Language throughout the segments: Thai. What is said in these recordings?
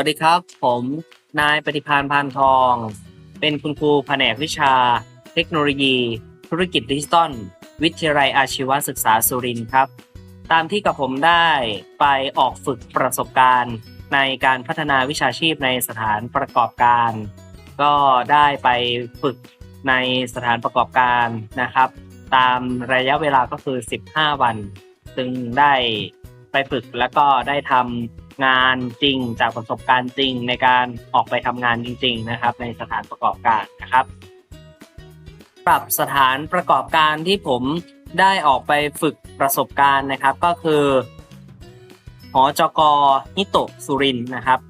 วัสดีครับ ผมนายปฏิพานพานทอง เป็นคุณครูแผนกวิชา เทคโนโลยี ธุรกิจดิจิตอลวิทยาลัยอาชีวศึกษาสุรินทร์ครับ ตามที่กับผมได้ไปออกฝึกประสบการณ์ ในการพัฒนาวิชาชีพในสถานประกอบการ ก็ได้ไปฝึกในสถานประกอบการนะครับ ตามระยะเวลาก็คือ 15 วัน ซึ่งได้ไปฝึกแล้วก็ได้ทำ งานจริง จากประสบการณ์จริงในการออกไปทำงานจริง ๆ นะครับ ในสถานประกอบการนะครับปรับสถานประกอบการที่ผมได้ออกไปฝึกประสบการณ์นะครับ ก็คือหอจกฮิโตสุรินนะครับ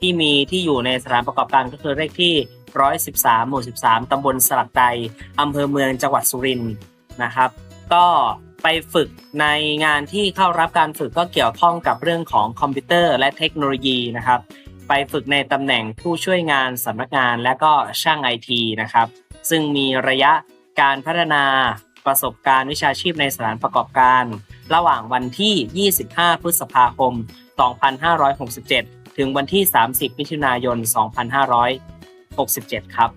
ที่มีที่อยู่ในสถานประกอบการก็คือเลขที่ 113 หมู่ 13 ตำบลสลักใดอำเภอเมืองจังหวัดสุรินทร์นะครับ ก็ ไปฝึกในงานที่เข้ารับการฝึกก็เกี่ยวข้องกับเรื่องของคอมพิวเตอร์และเทคโนโลยีนะครับ ไปฝึกในตำแหน่งผู้ช่วยงานสำนักงานและก็ช่างไอทีนะครับ ซึ่งมีระยะการพัฒนาประสบการณ์วิชาชีพในสถานประกอบการ ระหว่างวันที่ 25 พฤษภาคม 2567 ถึงวันที่ 30 มิถุนายน 2567 ครับ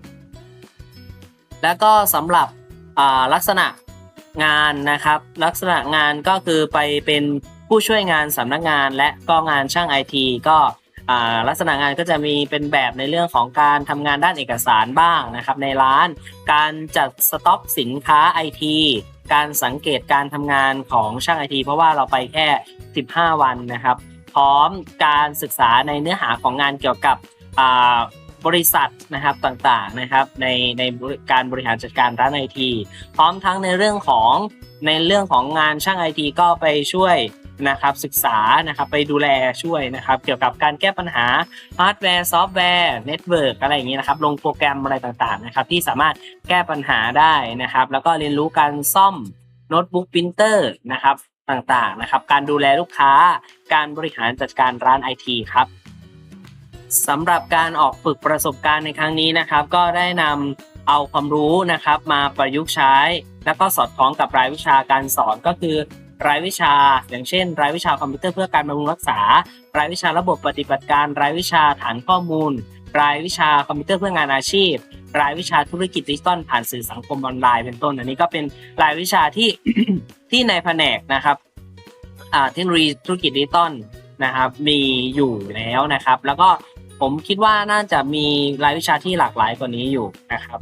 แล้วก็สำหรับลักษณะ งานนะครับ ลักษณะงานก็คือไปเป็นผู้ช่วยงานสำนักงานและก็งานช่างไอทีก็ลักษณะงานก็จะมีเป็นแบบในเรื่องของการทำงานด้านเอกสารบ้างนะครับ ในร้าน การจัดสต็อกสินค้าไอทีการสังเกตการทำงานของช่างไอทีเพราะว่าเราไปแค่ 15 วันนะครับ พร้อมการศึกษาในเนื้อหาของงานเกี่ยวกับ บริษัทนะครับต่างๆนะครับในในการบริหารจัดการร้านไอทีพร้อมทั้งในเรื่องของในเรื่องของงานช่างไอทีก็ไปช่วยนะครับศึกษานะครับไปดูแลช่วยนะครับ เกี่ยวกับการแก้ปัญหาฮาร์ดแวร์ซอฟต์แวร์เน็ตเวิร์กอะไรอย่างนี้นะครับลงโปรแกรมอะไรต่างๆนะครับที่สามารถแก้ปัญหาได้นะครับ แล้วก็เรียนรู้การซ่อมโน้ตบุ๊กปรินเตอร์นะครับต่างๆนะครับ การดูแลลูกค้าการบริหารจัดการร้านไอทีครับ สำหรับการออกฝึกประสบการณ์ในครั้งนี้นะครับ ก็ได้นำเอาความรู้นะครับมาประยุกต์ใช้ แล้วก็สอดคล้องกับรายวิชาการสอนก็คือ รายวิชา อย่างเช่น รายวิชาคอมพิวเตอร์เพื่อการบำรุงรักษา รายวิชาระบบปฏิบัติการ รายวิชาฐานข้อมูล รายวิชาคอมพิวเตอร์เพื่องานอาชีพ รายวิชาธุรกิจดิจิตอลผ่านสื่อสังคมออนไลน์เป็นต้น อันนี้ก็เป็นรายวิชาที่ที่ในแผนกนะครับเทคโนโลยีธุรกิจดิจิตอลนะครับมีอยู่แล้วนะครับ แล้วก็ ผมคิดว่าน่าจะมีรายวิชาที่หลากหลายกว่านี้อยู่นะครับ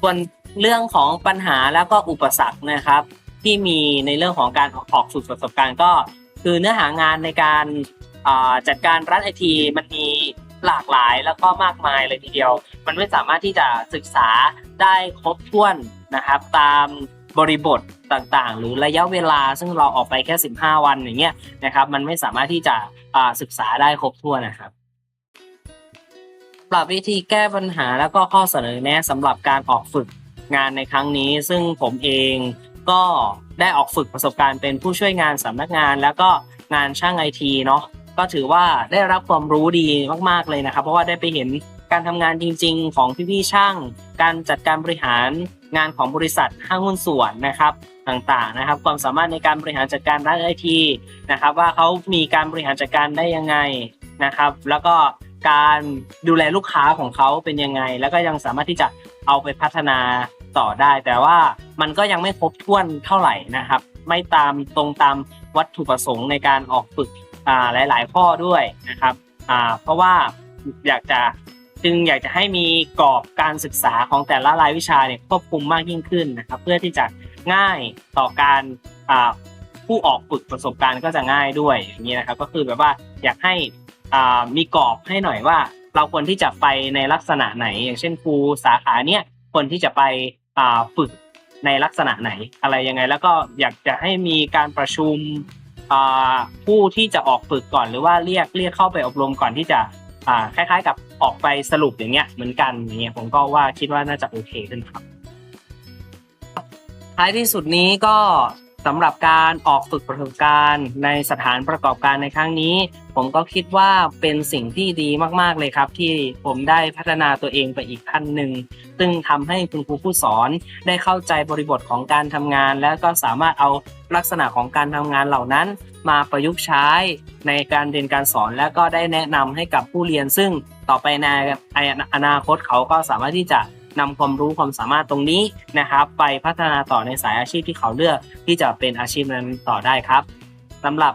ส่วนเรื่องของปัญหาแล้วก็อุปสรรคนะครับ ที่มีในเรื่องของการออกฝึกประสบการณ์ก็ คือเนื้อหางานในการจัดการร้านไอทีมันมีหลากหลายแล้วก็มากมายเลยทีเดียว มันไม่สามารถที่จะศึกษาได้ครบถ้วนนะครับ ตามบริบทต่างๆ หรือระยะเวลาซึ่งเราออกไปแค่ 15 วันอย่างเงี้ยนะครับ มันไม่สามารถที่จะศึกษาได้ครบถ้วนนะครับ ปรับวิธีแก้ปัญหาแล้วก็ข้อเสนอแนะสำหรับการออกฝึกงานในครั้งนี้ ซึ่งผมเองก็ได้ออกฝึกประสบการณ์เป็นผู้ช่วยงานสำนักงาน แล้วก็งานช่างไอทีเนาะก็ถือว่าได้รับความรู้ดีมากๆเลยนะครับ เพราะว่าได้ไปเห็นการทำงานจริง ๆ ของพี่ๆช่าง การจัดการบริหารงานของบริษัทห้างหุ้นส่วนนะครับต่างๆนะครับ ความสามารถในการบริหารจัดการร้านไอทีนะครับ ว่าเขามีการบริหารจัดการได้ยังไงนะครับ แล้วก็ การดูแลลูกค้าของเขาเป็นยังไง แล้วก็ยังสามารถที่จะเอาไปพัฒนาต่อได้ แต่ว่ามันก็ยังไม่ครบถ้วนเท่าไหร่นะครับ ไม่ตามตรงตามวัตถุประสงค์ในการออกฝึกอ่าหลาย ๆ ข้อด้วยนะครับอ่าเพราะว่าอยากจะจึงอยากจะให้มีกรอบการศึกษาของแต่ละรายวิชาเนี่ยควบคุมมากยิ่งขึ้นนะครับ เพื่อที่จะง่ายต่อการอ่าผู้ออกฝึกประสบการณ์ก็จะง่ายด้วยอย่างนี้นะครับ ก็คือแบบว่าอยากให้ มีกรอบให้หน่อยว่า เราควรที่จะไปในลักษณะไหน อย่างเช่นครูสาขาเนี่ยควรที่จะไปฝึกในลักษณะไหนอะไรยังไง แล้วก็อยากจะให้มีการประชุมผู้ที่จะออกฝึกก่อนหรือว่าเรียกเรียกเข้าไปอบรมก่อนที่จะคล้าย ๆ กับออกไปสรุปอย่างเงี้ยเหมือนกันอย่างเงี้ยผมก็ว่าคิดว่าน่าจะโอเคขึ้นครับท้ายที่สุดนี้ก็สำหรับการออกฝึกประสบการณ์ในสถานประกอบการในครั้งนี้ ผมก็คิดว่าเป็นสิ่งที่ดีมากๆเลยครับ ที่ผมได้พัฒนาตัวเองไปอีกขั้นหนึ่ง ซึ่งทำให้คุณครูผู้สอนได้เข้าใจบริบทของการทำงาน แล้วก็สามารถเอาลักษณะของการทำงานเหล่านั้น มาประยุกต์ใช้ในการเรียนการสอน และก็ได้แนะนำให้กับผู้เรียน ซึ่งต่อไปในอนาคตเขาก็สามารถที่จะนำความรู้ความสามารถตรงนี้นะครับ ไปพัฒนาต่อในสายอาชีพที่เขาเลือกที่จะเป็นอาชีพนั้นต่อได้ครับสำหรับ